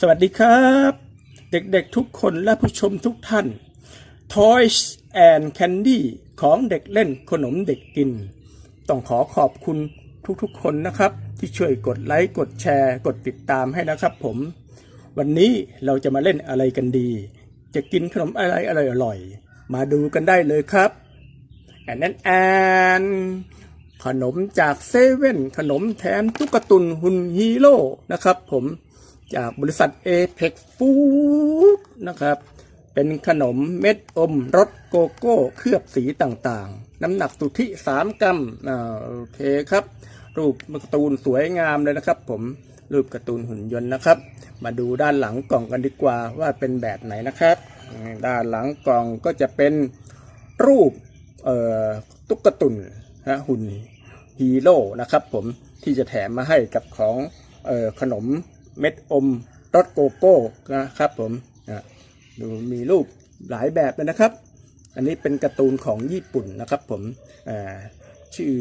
สวัสดีครับ เด็กๆทุกคนและผู้ชมทุกท่าน Toys and Candy ของเด็กเล่นขนมเด็กกิน ต้องขอขอบคุณทุกๆคนนะครับ ที่ช่วยกดไลค์กดแชร์ กดติดตามให้นะครับผม วันนี้เราจะมาเล่นอะไรกันดี จะกินขนมอะไรอร่อยๆมาดูกันได้เลยครับแอนแอนแอนขนมจากเซเว่นขนมแถมตุ๊กตุนหุ่นฮีโร่นะครับผม จากบริษัท Apex Food นะครับ เป็นขนมเม็ดอมรสโกโก้เคลือบสีต่างๆ น้ำหนักสุทธิ 3 กรัมอ่าโอเคครับ รูปการ์ตูนสวยงามเลยนะครับ ผมรูปการ์ตูนหุ่นยนต์นะครับ มาดูด้านหลังกล่องกันดีกว่าว่าเป็นแบบไหนนะครับ ด้านหลังกล่องก็จะเป็นรูปตุ๊กตุนนะหุ่นฮีโร่นะครับ ผมที่จะแถมมาให้กับของออขนม เม็ดอมรสโกโก้นะครับผมนะดูมีรูปหลายแบบเลยนะครับ อันนี้เป็นการ์ตูนของญี่ปุ่นนะครับผมชื่อ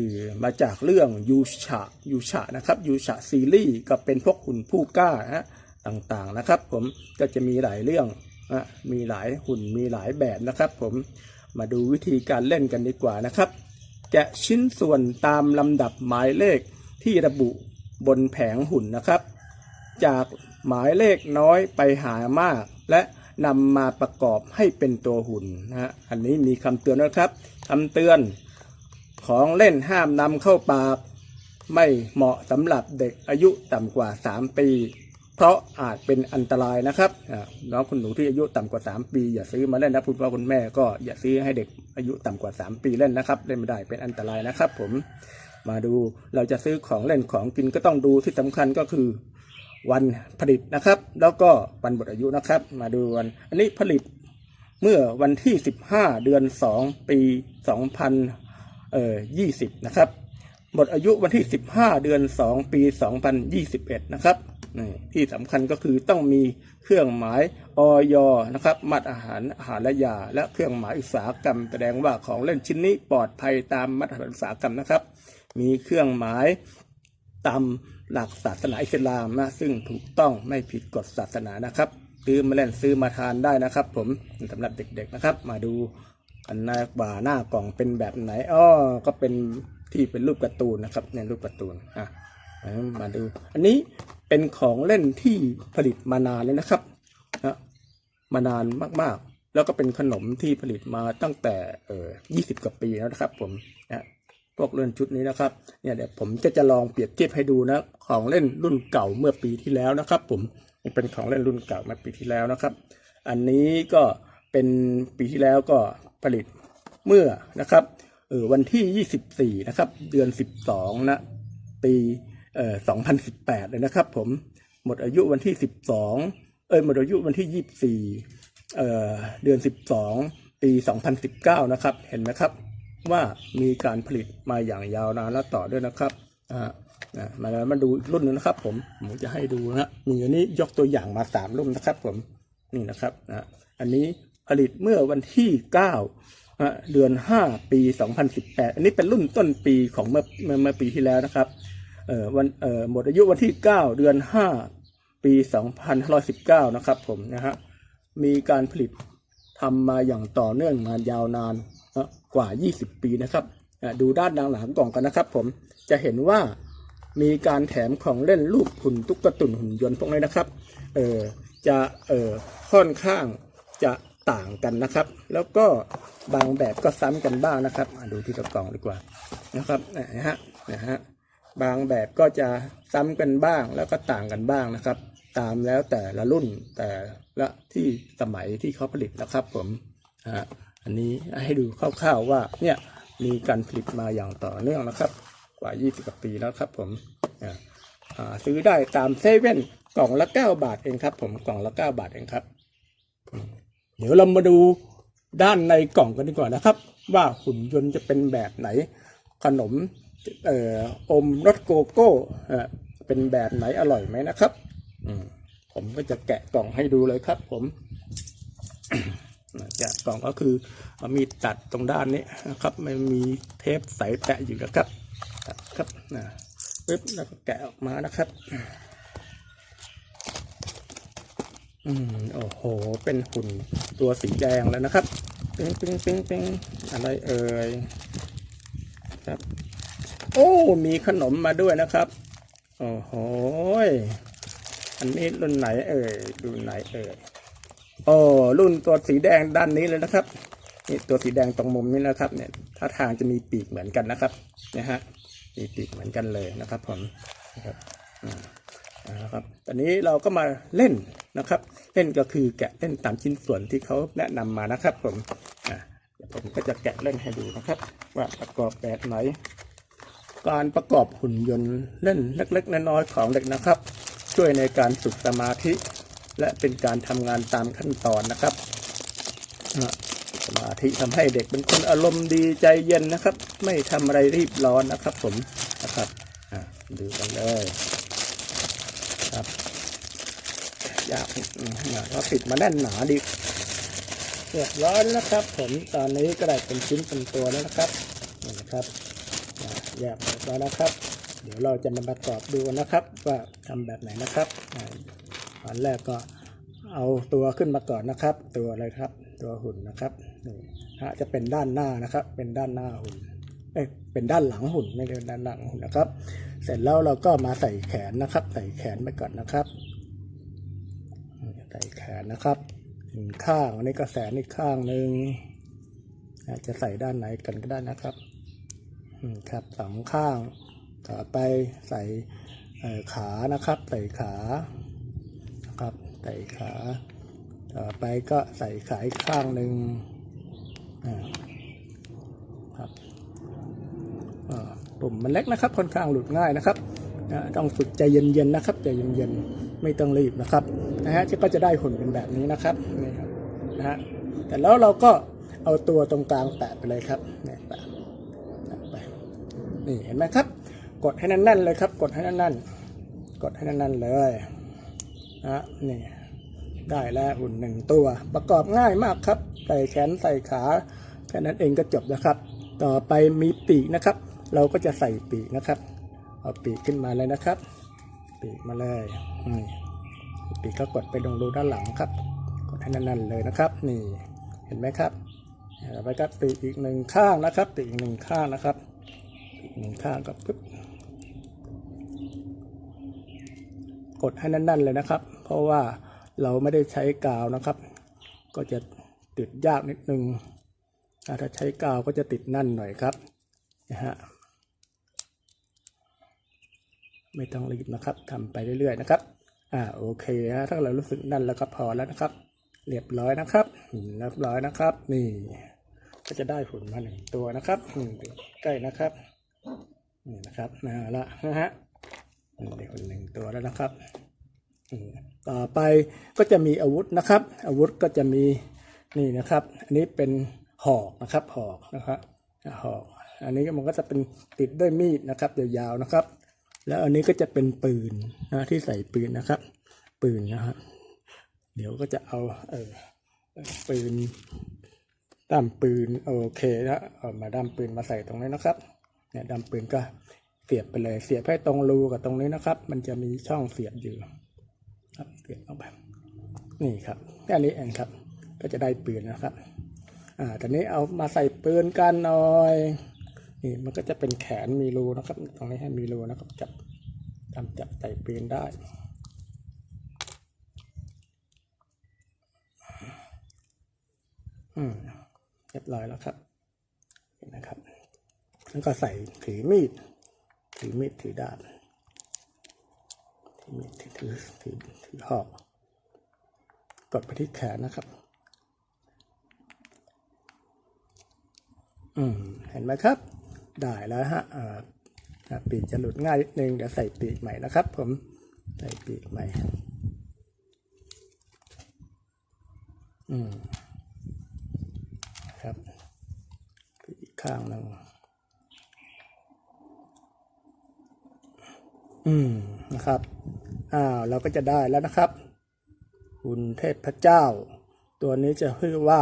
มาจากเรื่องยูชะยูชะนะครับยูชะซีรีส์ก็เป็นพวกหุ่นผู้กล้านะต่างๆนะครับ ผมก็จะมีหลายเรื่องนะมีหลายหุ่นมีหลายแบบนะครับ ผมมาดูวิธีการเล่นกันดีกว่านะครับ แกะชิ้นส่วนตามลำดับหมายเลขที่ระบุบนแผงหุ่นนะครับ จากหมายเลขน้อยไปหามาก และนำมาประกอบให้เป็นตัวหุ่นนะฮะอันนี้มีคำเตือนนะครับคำเตือนของเล่นห้ามนำเข้าปาก ไม่เหมาะสำหรับเด็กอายุต่ำกว่า 3 ปี เพราะอาจเป็นอันตรายนะครับน้องคุณหนูที่อายุต่ำกว่า 3 ปี อย่าซื้อมาเล่นนะคุณพ่อคุณแม่ก็อย่าซื้อให้เด็กอายุต่ำกว่า 3 ปีเล่นนะครับ เล่นไม่ได้เป็นอันตรายนะครับ ผมมาดูเราจะซื้อของเล่นของกินก็ต้องดูที่สำคัญก็คือ วันผลิตนะครับ แล้วก็วันหมดอายุนะครับ มาดูวันอันนี้ผลิตเมื่อวันที่ 15 เดือน 2 ปี 2020 นะครับ หมดอายุวันที่ 15 เดือน 2 ปี 2021 นะครับที่สำคัญก็คือต้องมีเครื่องหมายออยนะครับ มาตรฐานอาหารและยา และเครื่องหมายอุตสาหกรรม แสดงว่าของเล่นชิ้นนี้ปลอดภัยตามมาตรฐานอุตสาหกรรมนะครับ มีเครื่องหมายตาม หลักศาสนาอิสลามนะ ซึ่งถูกต้องไม่ผิดกฎศาสนานะครับ ซื้อมาเล่นซื้อมาทานได้นะครับ ผมสำหรับเด็กๆนะครับ มาดูอันหน้าบ่าหน้ากล่องเป็นแบบไหนอ้อก็เป็นที่เป็นรูปการ์ตูนนะครับเนี่ยรูปการ์ตูนอะมาดู อันนี้เป็นของเล่นที่ผลิตมานานเลยนะครับนะมานานมากๆ แล้วก็เป็นขนมที่ผลิตมาตั้งแต่เอ่อ20กว่าปีแล้วนะครับ ผมนะ พวกเล่นชุดนี้นะครับเนี่ยเดี๋ยวผมจะจะลองเปรียบเทียบให้ดูนะของเล่นรุ่นเก่าเมื่อปีที่แล้วนะครับ ผมเป็นของเล่นรุ่นเก่าเมื่อปีที่แล้วนะครับ อันนี้ก็เป็นปีที่แล้วก็ผลิตเมื่อนะครับเออวันที่ 24 นะครับ เดือน 12 นะ ปีเอ่อ2018 เลยนะครับ ผมหมดอายุวันที่ 12 เอยหมดอายุวันที่ 24 เอ่อเดือน 12 ปี 2019 นะครับ เห็นไหมครับ ว่ามีการผลิตมาอย่างยาวนานและต่อด้วยนะครับอ่านะมาแล้วมาดูอีกรุ่นหนึงนะครับ ผมผมจะให้ดูนะมีอันนี้ยกตัวอย่างมาสามรุ่นนะครับ ผมนี่นะครับนะอันนี้ผลิตเมื่อวันที่เก้าเดือนห้าปีสองพันสิบแปดอันนี้เป็นรุ่นต้นปีของเมื่อเมื่อปีที่แล้วนะครับเอ่อวันเอ่อหมดอายุวันที่เก้าเดือนห้าปีสองพันห้าร้อยสิบเก้านะครับ ผมนะฮะมีการผลิตทำมาอย่างต่อเนื่องมายาวนาน กว่า 20 ปีนะครับอะดูด้านหลังกล่องกันนะครับ ผมจะเห็นว่ามีการแถมของเล่นรูปหุ่นตุ๊กตุนหุ่นยนต์พวกนี้นะครับเออจะเออค่อนข้างจะต่างกันนะครับ แล้วก็บางแบบก็ซ้ำกันบ้างนะครับดูที่กล่องดีกว่านะครับนะฮะนะฮะบางแบบก็จะซ้ำกันบ้างแล้วก็ต่างกันบ้างนะครับ ตามแล้วแต่ละรุ่นแต่ละที่สมัยที่เขาผลิตนะครับผมอ่า อันนี้ให้ดูคร่าวๆว่าเนี่ยมีการผลิตมาอย่างต่อเนื่องนะครับ กว่า 20กว่าปีแล้วครับผมซื้อได้ตามเซเว่นกล่องละ 9 บาทเองครับ ผมกล่องละ 9 บาทเองครับ เดี๋ยวเรามาดูด้านในกล่องกันดีกว่านะครับ ว่าหุ่นยนต์จะเป็นแบบไหน ขนมเอ่ออมรสโกโก้เป็นแบบไหนอร่อยไหมนะครับผมก็จะแกะกล่องให้ดูเลยครับ ผม แกะกล่องก็คือมีตัดตรงด้านนี้นะครับไม่มีเทปใสแปะอยู่นะครับครับนะปึ๊บแล้วก็แกะออกมานะครับ อืมโอ้โห เป็นหุ่นตัวสีแดงแล้วนะครับปิ๊งปิ๊งปิ๊งปิ๊งอะไรเอ่ยครับ โอ้ มีขนมมาด้วยนะครับ โอ้โหอันนี้รุ่นไหนเอ่ยรุ่นไหนเอ่ย โอ้รุ่นตัวสีแดงด้านนี้เลยนะครับนี่ตัวสีแดงตรงมุมนี้นะครับ เนี่ยท่าทางจะมีปีกเหมือนกันนะครับนะฮะมีปีกเหมือนกันเลยนะครับผมนะครับนะครับตอนนี้เราก็มาเล่นนะครับ เล่นก็คือแกะเล่นตามชิ้นส่วนที่เขาแนะนำมานะครับ ผมอ่าเดี๋ยวผมก็จะแกะเล่นให้ดูนะครับ ว่าประกอบแบบไหน การประกอบหุ่นยนต์เล่นเล็กๆน้อยๆของเด็กนะครับ ช่วยในการฝึกสมาธิ และเป็นการทำงานตามขั้นตอนนะครับสมาธิทำให้เด็กเป็นคนอารมณ์ดีใจเย็นนะครับ ไม่ทำอะไรรีบร้อนนะครับ ผมนะครับดูกันเลยครับอยากอยากว่าปิดมาแน่นหนาดีเรียบร้อยแล้วนะครับ ผมตอนนี้ก็ได้เป็นชิ้นเป็นตัวแล้วนะครับนี่นะครับอ่าแยกเรียบร้อยแล้วครับ เดี๋ยวเราจะมาประกอบดูนนะครับ ว่าทำแบบไหนนะครับ อันแรกก็เอาตัวขึ้นมาก่อนนะครับ ตัวอะไรครับ ตัวหุ่นนะครับนี่ฮะจะเป็นด้านหน้านะครับ เป็นด้านหน้าหุ่นเอ้เป็นด้านหลังหุ่นไม่ได้ด้านหลังหุ่นนะครับ เสร็จแล้วเราก็มาใส่แขนนะครับ ใส่แขนไปก่อนนะครับใส่แขนนะครับหนึ่งข้างอันนี้ก็แสนอีกข้างหนึ่งจะใส่ด้านไหนกันก็ได้นะครับอืมครับสองข้างต่อไปใส่ขานะครับ ใส่ขา ใส่ขาต่อไปก็ใส่ขาอีกข้างหนึ่งครับปุ่มมันเล็กนะครับ ค่อนข้างหลุดง่ายนะครับต้องฝึกใจเย็นๆนะครับใจเย็นๆไม่ต้องรีบนะครับนะฮะก็จะได้หุ่นเป็นแบบนี้นะครับนี่ครับนะฮะแต่แล้วเราก็เอาตัวตรงกลางแปะไปเลยครับนี่แปะไปนี่เห็นไหมครับ กดให้แน่นๆเลยครับ กดให้แน่นๆกดให้แน่นๆเลย นะนี่ได้แล้วหุ่นหนึ่งตัว ประกอบง่ายมากครับ ใส่แขนใส่ขาแค่นั้นเองก็จบนะครับ ต่อไปมีปีกนะครับ เราก็จะใส่ปีกนะครับ เอาปีกขึ้นมาเลยนะครับ ปีกมาเลยอืมปีกก็กดไปตรงรูด้านหลังครับ กดให้แน่นๆเลยนะครับ นี่เห็นไหมครับต่อไปก็ปีกอีกหนึ่งข้างนะครับ ปีกอีกหนึ่งข้างนะครับปีกหนึ่งข้างก็ปึ๊บ กดให้แนั่นๆเลยนะครับ เพราะว่าเราไม่ได้ใช้กาวนะครับ ก็จะติดยากนิดนึงถ้าใช้กาวก็จะติดนั่นหน่อยครับนะฮะไม่ต้องรีบนะครับทำไปเรื่อยๆนะครับอ่าโอเคนะถ้าเรารู้สึกนั่นแล้วก็พอแล้วนะครับ เรียบร้อยนะครับเรียบร้อยนะครับ นี่ ก็จะได้ผลมาหนึ่งตัวนะครับใกล้นะครับนี่นะครับนะละนะฮะ อืมได้ผลหนึ่งตัวแล้วนะครับต่อไปก็จะมีอาวุธนะครับ อาวุธก็จะมีนี่นะครับ อันนี้เป็นหอกนะครับหอกนะครับหอก อันนี้มันก็จะเป็นติดด้วยมีดนะครับยาวๆนะครับ แล้วอันนี้ก็จะเป็นปืนนะที่ใส่ปืนนะครับ ปืนนะครับเดี๋ยวก็จะเอาเออปืนด้ามปืนโอเคนะเอามาด้ามปืนมาใส่ตรงนี้นะครับเนี่ยด้ามปืนก็เสียบไปเลย เสียบให้ตรงรูกับตรงนี้นะครับ มันจะมีช่องเสียบอยู่ครับเสียบเข้าไปนี่ครับแค่นี้เองครับ ก็จะได้ปืนนะครับ อ่าตอนนี้เอามาใส่ปืนกันหน่อยนี่มันก็จะเป็นแขนมีรูนะครับ ตรงนี้ให้มีรูนะครับจับทำจับใส่ปืนได้อืมเรียบร้อยแล้วครับนนะครับ แล้วก็ใส่ถือมีด ถือมีดถือดาบถือมีดถือถือถือถือหอกกดไปที่แขนนะครับ อืม เห็นไหมครับ ได้แล้วฮะอ่าอ่าปีกจะหลุดง่ายนิดนึง เดี๋ยวใส่ปีกใหม่นะครับ ผม ใส่ปีกใหม่ อืม ครับ อีกข้างหนึ่ง อืมนะครับ อ้าวเราก็จะได้แล้วนะครับหุ่นเทพเจ้า ตัวนี้จะชื่อว่า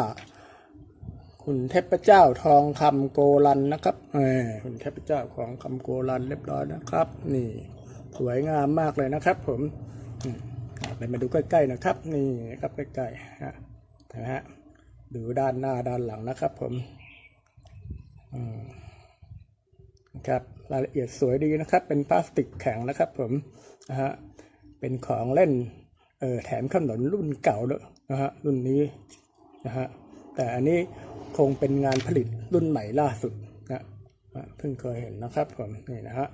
หุ่นเทพเจ้าทองคำโกลันนะครับเออหุ่นเทพเจ้าของคำโกลันเรียบร้อยนะครับ นี่ สวยงามมากเลยนะครับ ผมอืมครับไปมาดูใกล้ๆนะครับ นี่ครับใกล้ๆฮะนะฮะดูด้านหน้าด้านหลังนะครับ ผมอืม นะครับรายละเอียดสวยดีนะครับ เป็นพลาสติกแข็งนะครับผมนะฮะเป็นของเล่นเออแถมขนมรุ่นเก่าด้วยนะฮะรุ่นนี้นะฮะแต่อันนี้คงเป็นงานผลิตรุ่นใหม่ล่าสุดนะอะเพิ่งเคยเห็นนะครับผมนี่นะฮะ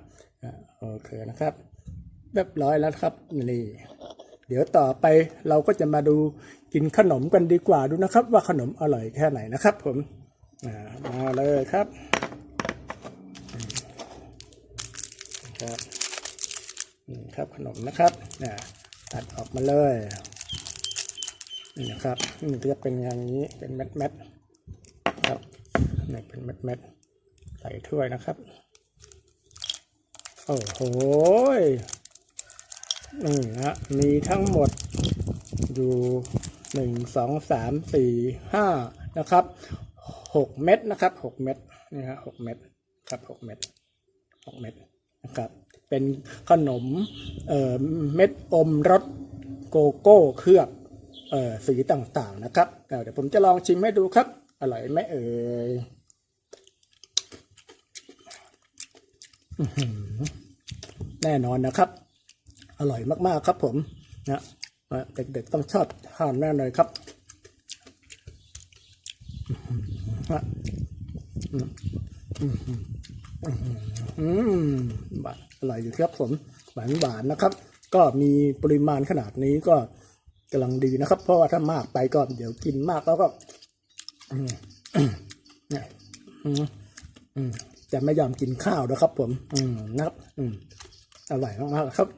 โอเคนะครับ เรียบร้อยแล้วครับนี่เดี๋ยวต่อไปเราก็จะมาดูกินขนมกันดีกว่าดูนะครับ ว่าขนมอร่อยแค่ไหนนะครับ ผมมาเลยครับ ครับนี่ครับขนมนะครับอ่าตัดออกมาเลยนี่นะครับนี่จะเป็นอย่างนี้เป็นเม็ดเม็ดๆครับนี่เป็นเม็ดเม็ดๆใส่ถ้วยนะครับโอ้โหนี่นะฮะมีทั้งหมดอยู่หนึ่งสองสามสี่ห้านะครับหกเม็ดนะครับหกเม็ดนี่ฮะหกเม็ดครับหกเม็ดหกเม็ด นะครับเป็นขนมเเม็ดอมรสโกโก้เคลือบออสีต่างๆนะครับเเดี๋ยวผมจะลองชิมให้ดูครับ อร่อยไหมเอ่ยอื้อหือแน่นอนนะครับ อร่อยมากๆครับผมนะเด็กๆต้องชอบทานแน่เลยครับอะอืม อืมอืมหวานอร่อยอยู่ครับผมหวานหวานนะครับ ก็มีปริมาณขนาดนี้ก็กำลังดีนะครับ เพราะว่าถ้ามากไปก็เดี๋ยวกินมากแล้วก็เนี่ยอืมอืมจะไม่ยอมกินข้าวนะครับ ผม อืมนะครับ อืมอร่อยมากๆครับ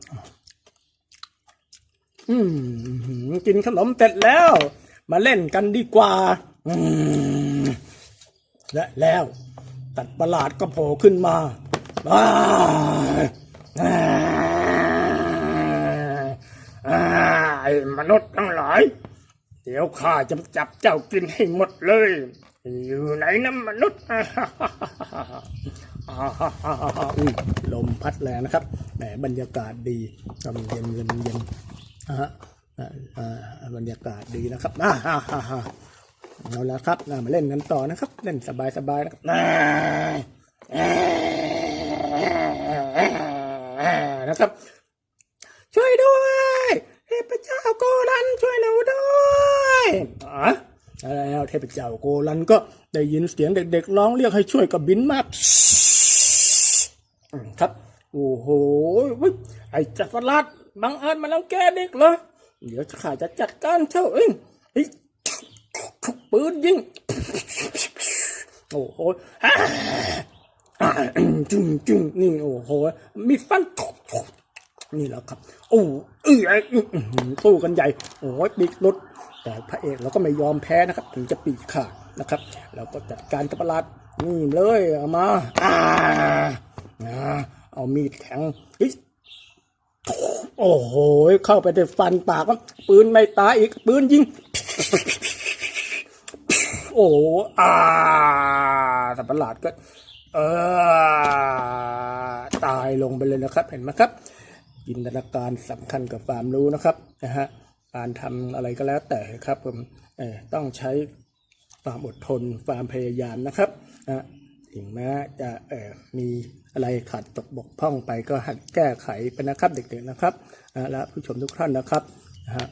อืมกินขนมเสร็จแล้ว มาเล่นกันดีกว่า อืมและแล้ว ตัดประหลาดก็โผล่ขึ้นมาไอ้มนุษย์ทั้งหลาย เดี๋ยวข้าจะจับเจ้ากินให้หมดเลย อยู่ไหนนะมนุษย์อุ้ยลมพัดแรงนะครับแหมบรรยากาศดีลมเย็นเย็นเย็นนะฮะอ่าบรรยากาศดีนะครับอ่าฮ่าฮ่าฮ่า เอาละครับอ่ามาเล่นกันต่อนะครับ เล่นสบายๆนะครับนะครับ ช่วยด้วยเทพเจ้าโกรันช่วยหนูด้วยอ๋อแล้วเทพเจ้าโกรันก็ได้ยินเสียงเด็กๆร้องเรียกให้ช่วยก็บินมาครับ โอ้โหไอ้จักรลัดบังเอิญมาลังแกเด็กเหรอเดี๋ยวข้าจะจัดการเจ้าเองเฮ้ ปืนยิง โอ้โหอ่าอ่าจึงจึงนี่โอ้โห มีฟันนี่แหละครับ โอ้เอ้ยไอ้อื้อหือสู้กันใหญ่ โอ้ยปีกลุดแต่พระเอกเราก็ไม่ยอมแพ้นะครับ ถึงจะปีกขาดนะครับ เราก็จัดการกับประหลาดนี่เลยเอามาอ่าอ่าเอามีดแข็งโอ้โห เข้าไปในฟันปากปืนไม่ตายอีก ปืนยิง โอ้อาสัตว์ประหลาดก็เออตายลงไปเลยนะครับ เห็นไหมครับจินตนาการสำคัญกับความรู้นะครับนะฮะการทำอะไรก็แล้วแต่ครับผมต้องใช้ความอดทนความพยายามนะครับนะถึงแม้จะมีอะไรขาดตกบกพร่องไปก็หัดแก้ไขไปนะครับเด็กๆนะครับนะและผู้ชมทุกท่านนะครับนะฮะ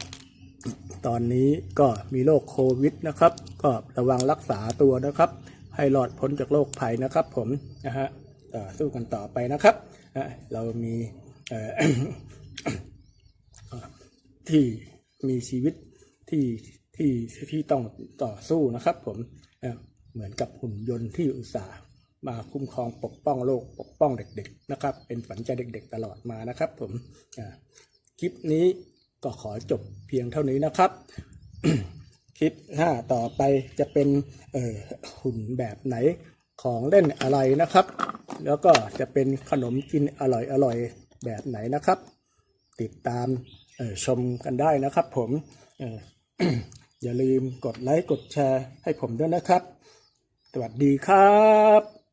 ตอนนี้ก็มีโรคโควิดนะครับ ก็ระวังรักษาตัวนะครับ ให้รอดพ้นจากโรคภัยนะครับ ผมนะฮะต่อสู้กันต่อไปนะครับ เรามีที่มีชีวิตที่ที่ที่ต้องต่อสู้นะครับ ผมเหมือนกับหุ่นยนต์ที่อุตส่าห์มาคุ้มครองปกป้องโลกปกป้องเด็ก ๆ นะครับ เป็นฝันใจเด็ก ๆ ตลอดมานะครับ ผมคลิปนี้ ก็ขอจบเพียงเท่านี้นะครับ คลิปหน้าต่อไปจะเป็นหุ่นแบบไหนของเล่นอะไรนะครับ แล้วก็จะเป็นขนมกินอร่อยอร่อยๆแบบไหนนะครับ ติดตามชมกันได้นะครับผมอย่าลืมกดไลค์กดแชร์ให้ผมด้วยนะครับ สวัสดีครับ